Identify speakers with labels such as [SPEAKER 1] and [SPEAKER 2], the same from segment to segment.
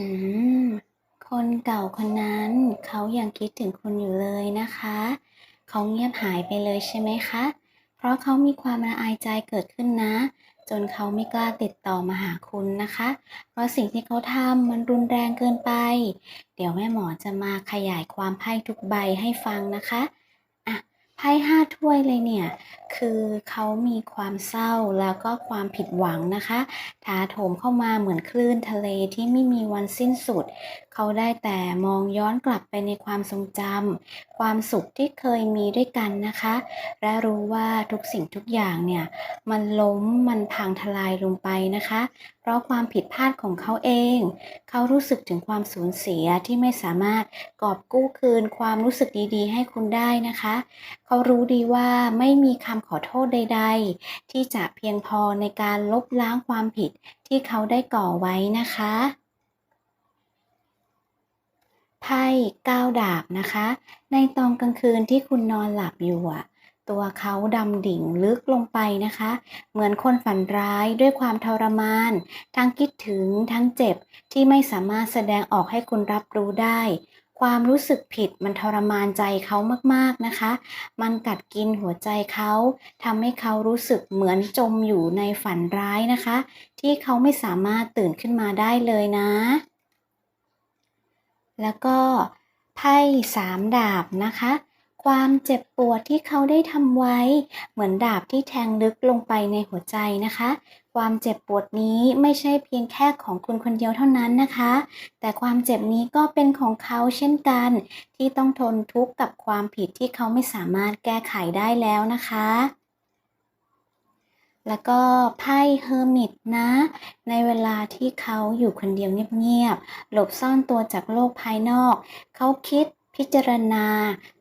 [SPEAKER 1] อืม คนเก่าคนนั้นเขายังคิดถึงคุณอยู่เลยนะคะ เขาเงียบหายไปเลยใช่ไหมคะ เพราะเขามีความละอายใจเกิดขึ้นนะ จนเขาไม่กล้าติดต่อมาหาคุณนะคะ เพราะสิ่งที่เขาทำมันรุนแรงเกินไป เดี๋ยวแม่หมอจะมาขยายความไพ่ทุกใบให้ฟังนะคะอะ ไพ่ห้าถ้วยเลยเนี่ย คือเขามีความเศร้าแล้วก็ความผิดหวังนะคะถาโถมเข้ามาเหมือนคลื่นทะเลที่ไม่มีวันสิ้นสุดเขาได้แต่มองย้อนกลับไปในความทรงจำความสุขที่เคยมีด้วยกันนะคะ และรู้ว่าทุกสิ่งทุกอย่างเนี่ย มันล้มมันพังทลายลงไปนะคะ เพราะความผิดพลาดของเขาเอง เขารู้สึกถึงความสูญเสียที่ไม่สามารถกอบกู้คืนความรู้สึกดีๆ ให้คุณได้นะคะ เขารู้ดีว่าไม่มีคำขอโทษใด ๆ ที่จะเพียงพอในการลบล้างความผิดที่เขาได้ก่อไว้นะคะ ไพ่ก้าวดาบนะคะ ในตอนกลางคืนที่คุณนอนหลับอยู่อะตัวเขาดำดิ่งลึกลงไปนะคะ เหมือนคนฝันร้ายด้วยความทรมาน ทั้งคิดถึงทั้งเจ็บที่ไม่สามารถแสดงออกให้คุณรับรู้ได้ ความรู้สึกผิดมันทรมานใจเขามากๆนะคะ มันกัดกินหัวใจเขาทำให้เขารู้สึกเหมือนจมอยู่ในฝันร้ายนะคะ ที่เขาไม่สามารถตื่นขึ้นมาได้เลยนะ แล้วก็ไพ่สามดาบนะคะ ความเจ็บปวดที่เขาได้ทำไว้ เหมือนดาบที่แทงลึกลงไปในหัวใจนะคะ ความเจ็บปวดนี้ไม่ใช่เพียงแค่ของคุณคนเดียวเท่านั้นนะคะ แต่ความเจ็บนี้ก็เป็นของเขาเช่นกัน ที่ต้องทนทุกข์กับความผิดที่เขาไม่สามารถแก้ไขได้แล้วนะคะ แล้วก็ไพ่เฮอร์มิตนะ ในเวลาที่เขาอยู่คนเดียวเงียบๆ หลบซ่อนตัวจากโลกภายนอก เขาคิดพิจารณา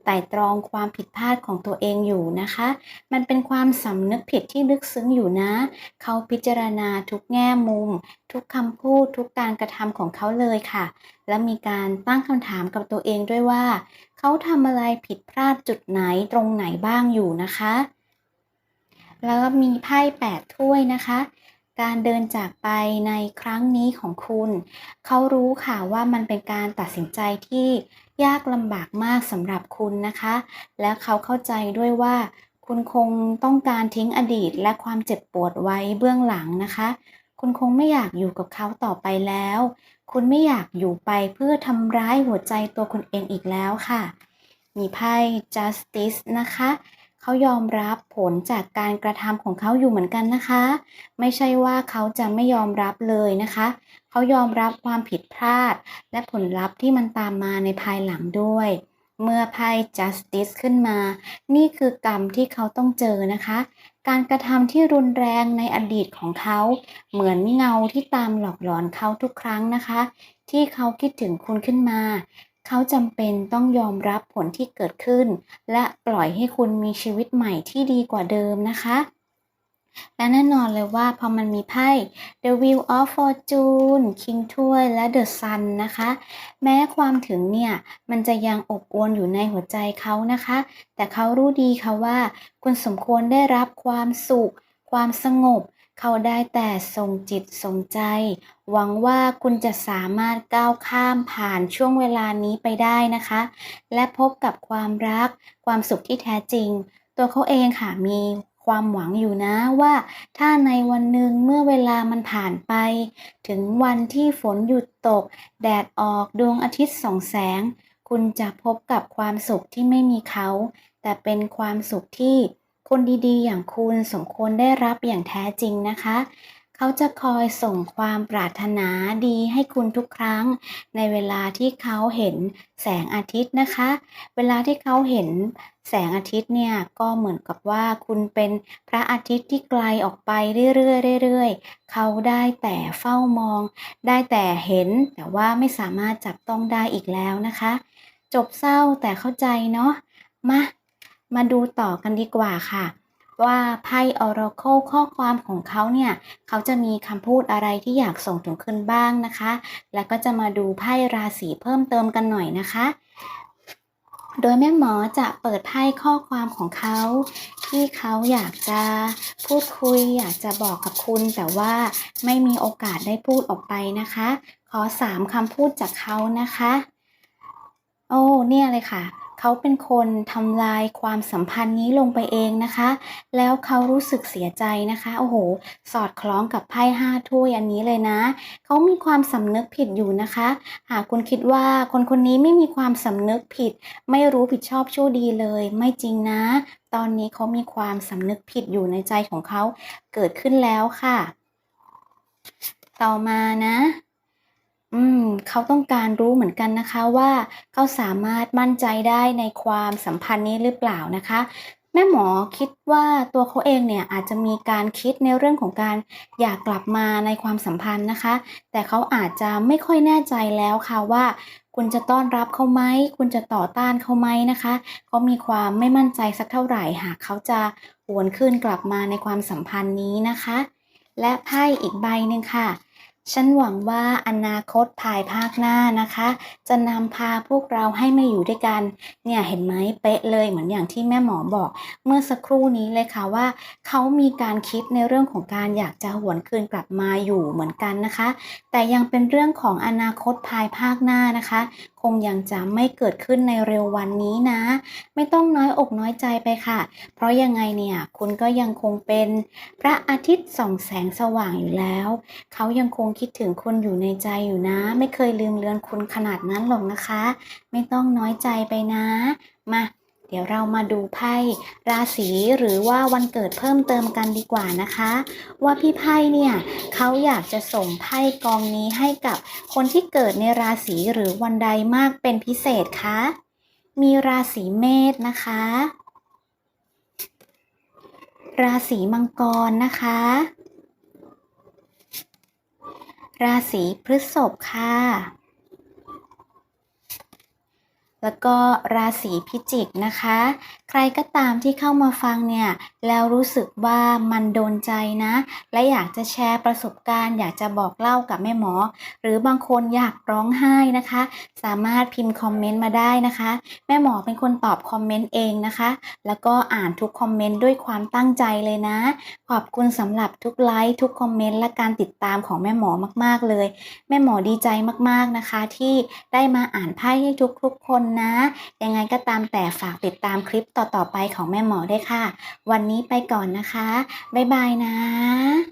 [SPEAKER 1] ไต่ตรองความผิดพลาดของตัวเองอยู่นะคะ มันเป็นความสำนึกผิดที่ลึกซึ้งอยู่นะ เขาพิจารณาทุกแง่มุม ทุกคำพูดทุกการกระทำของเขาเลยค่ะ และมีการตั้งคำถามกับตัวเองด้วยว่า เขาทำอะไรผิดพลาดจุดไหนตรงไหนบ้างอยู่นะคะ แล้วก็มีไพ่แปดถ้วยนะคะ การเดินจากไปในครั้งนี้ของคุณ เขารู้ค่ะว่ามันเป็นการตัดสินใจที่ยากลำบากมากสำหรับคุณนะคะ และเขาเข้าใจด้วยว่า คุณคงต้องการทิ้งอดีตและความเจ็บปวดไว้เบื้องหลังนะคะ คุณคงไม่อยากอยู่กับเขาต่อไปแล้ว คุณไม่อยากอยู่ไปเพื่อทำร้ายหัวใจตัวคุณเองอีกแล้วค่ะ มีไพ่ justice นะคะ เขายอมรับผลจากการกระทำของเขาอยู่เหมือนกันนะคะ ไม่ใช่ว่าเขาจะไม่ยอมรับเลยนะคะ เขายอมรับความผิดพลาด และผลลัพธ์ที่มันตามมาในภายหลังด้วย เมื่อไพ่ justice ขึ้นมา นี่คือกรรมที่เขาต้องเจอนะคะ การกระทำที่รุนแรงในอดีตของเขา เหมือนเงาที่ตามหลอกหลอนเขาทุกครั้งนะคะ ที่เขาคิดถึงคุณขึ้นมา เขาจำเป็นต้องยอมรับผลที่เกิดขึ้น และปล่อยให้คุณมีชีวิตใหม่ที่ดีกว่าเดิมนะคะและแน่นอนเลยว่าพอมันมีไพ่ The Wheel of Fortune King ถ้วยและ The Sun นะคะ แม้ความถึงเนี่ย มันจะยังอบอวลอยู่ในหัวใจเขานะคะ แต่เขารู้ดีค่ะว่า คุณสมควรได้รับความสุข ความสงบ เขาได้แต่ส่งจิตส่งใจ หวังว่าคุณจะสามารถก้าวข้ามผ่านช่วงเวลานี้ไปได้นะคะ และพบกับความรัก ความสุขที่แท้จริง ตัวเขาเองค่ะมีความหวังอยู่นะว่า ถ้าในวันหนึ่งเมื่อเวลามันผ่านไป ถึงวันที่ฝนหยุดตก แดดออกดวงอาทิตย์ส่องแสง คุณจะพบกับความสุขที่ไม่มีเขา แต่เป็นความสุขที่ คนดีๆ อย่างคุณสมควรได้รับอย่างแท้จริงนะคะ เขาจะคอยส่งความปรารถนาดีให้คุณทุกครั้ง ในเวลาที่เขาเห็นแสงอาทิตย์นะคะ เวลาที่เขาเห็นแสงอาทิตย์เนี่ยก็เหมือนกับว่าคุณเป็นพระอาทิตย์ที่ไกลออกไปเรื่อยๆเรื่อยๆเขาได้แต่เฝ้ามอง ได้แต่เห็นแต่ว่าไม่สามารถจับต้องได้อีกแล้วนะคะ จบเศร้าแต่เข้าใจเนาะมา มาดูต่อกันดีกว่าค่ะ ว่าไพ่ Oracle ข้อความของเขาเนี่ย เขาจะมีคำพูดอะไรที่อยากส่งถึงคุณบ้างนะคะ แล้วก็จะมาดูไพ่ราศีเพิ่มเติมกันหน่อยนะคะ โดยแม่หมอจะเปิดไพ่ข้อความของเขา ที่เขาอยากจะพูดคุย อยากจะบอกกับคุณ แต่ว่าไม่มีโอกาสได้พูดออกไปนะคะ ขอสามคำพูดจากเขานะคะ โอ้เนี่ยเลยค่ะ เขาเป็นคนทำลายความสัมพันธ์นี้ลงไปเองนะคะ แล้วเขารู้สึกเสียใจนะคะ โอ้โห สอดคล้องกับไพ่ห้าถ้วยอันนี้เลยนะ เขามีความสำนึกผิดอยู่นะคะ หากคุณคิดว่าคนคนนี้ไม่มีความสำนึกผิด ไม่รู้ผิดชอบชั่วดีเลย ไม่จริงนะ ตอนนี้เขามีความสำนึกผิดอยู่ในใจของเขาเกิดขึ้นแล้วค่ะ ต่อมานะ อืม เขาต้องการรู้เหมือนกันนะคะว่า เขาสามารถมั่นใจได้ในความสัมพันธ์นี้หรือเปล่านะคะ แม่หมอคิดว่าตัวเขาเองเนี่ยอาจจะมีการคิดในเรื่องของการอยากกลับมาในความสัมพันธ์นะคะ แต่เขาอาจจะไม่ค่อยแน่ใจแล้วค่ะว่า คุณจะต้อนรับเขาไหมคุณจะต่อต้านเขาไหมนะคะเขามีความไม่มั่นใจสักเท่าไหร่หากเขาจะหวนคืนกลับมาในความสัมพันธ์นี้นะคะ และไพ่อีกใบหนึ่งค่ะ ฉันหวังว่าอนาคตภายภาคหน้านะคะ จะนำพาพวกเราให้มาอยู่ด้วยกัน เนี่ยเห็นไหมเป๊ะเลยเหมือนอย่างที่แม่หมอบอก เมื่อสักครู่นี้เลยค่ะว่า เขามีการคิดในเรื่องของการอยากจะหวนคืนกลับมาอยู่เหมือนกันนะคะ แต่ยังเป็นเรื่องของอนาคตภายภาคหน้านะคะคงยังจะไม่เกิดขึ้นในเร็ววันนี้นะ ไม่ต้องน้อยอกน้อยใจไปค่ะ เพราะยังไงเนี่ยคุณก็ยังคงเป็นพระอาทิตย์ส่องแสงสว่างอยู่แล้ว เขายังคงคิดถึงคุณอยู่ในใจอยู่นะ ไม่เคยลืมเลือนคุณขนาดนั้นหรอกนะคะ ไม่ต้องน้อยใจไปนะ มา เดี๋ยวเรามาดูไพ่ราศีหรือว่าวันเกิดเพิ่มเติมกันดีกว่านะคะ ว่าพี่ไพ่เนี่ยเขาอยากจะส่งไพ่กองนี้ให้กับคนที่เกิดในราศีหรือวันใดมากเป็นพิเศษคะมีราศีเมษนะคะ ราศีมังกรนะคะ ราศีพฤษภค่ะ แล้วก็ราศีพิจิกนะคะ ใครก็ตามที่เข้ามาฟังเนี่ย แล้วรู้สึกว่ามันโดนใจนะ และอยากจะแชร์ประสบการณ์ อยากจะบอกเล่ากับแม่หมอ หรือบางคนอยากร้องไห้นะคะ สามารถพิมพ์คอมเมนต์มาได้นะคะ แม่หมอเป็นคนตอบคอมเมนต์เองนะคะ แล้วก็อ่านทุกคอมเมนต์ด้วยความตั้งใจเลยนะ ขอบคุณสำหรับทุกไลค์ทุกคอมเมนต์และการติดตามของแม่หมอมาก ๆเลย แม่หมอดีใจมากๆนะคะ ที่ได้มาอ่านไพ่ให้ทุกๆคนนะ ยังไงก็ตามแต่ฝากติดตามคลิปต่อๆไปของแม่หมอได้วยค่ะ วันนี้ไปก่อนนะคะ บ๊ายบายนะ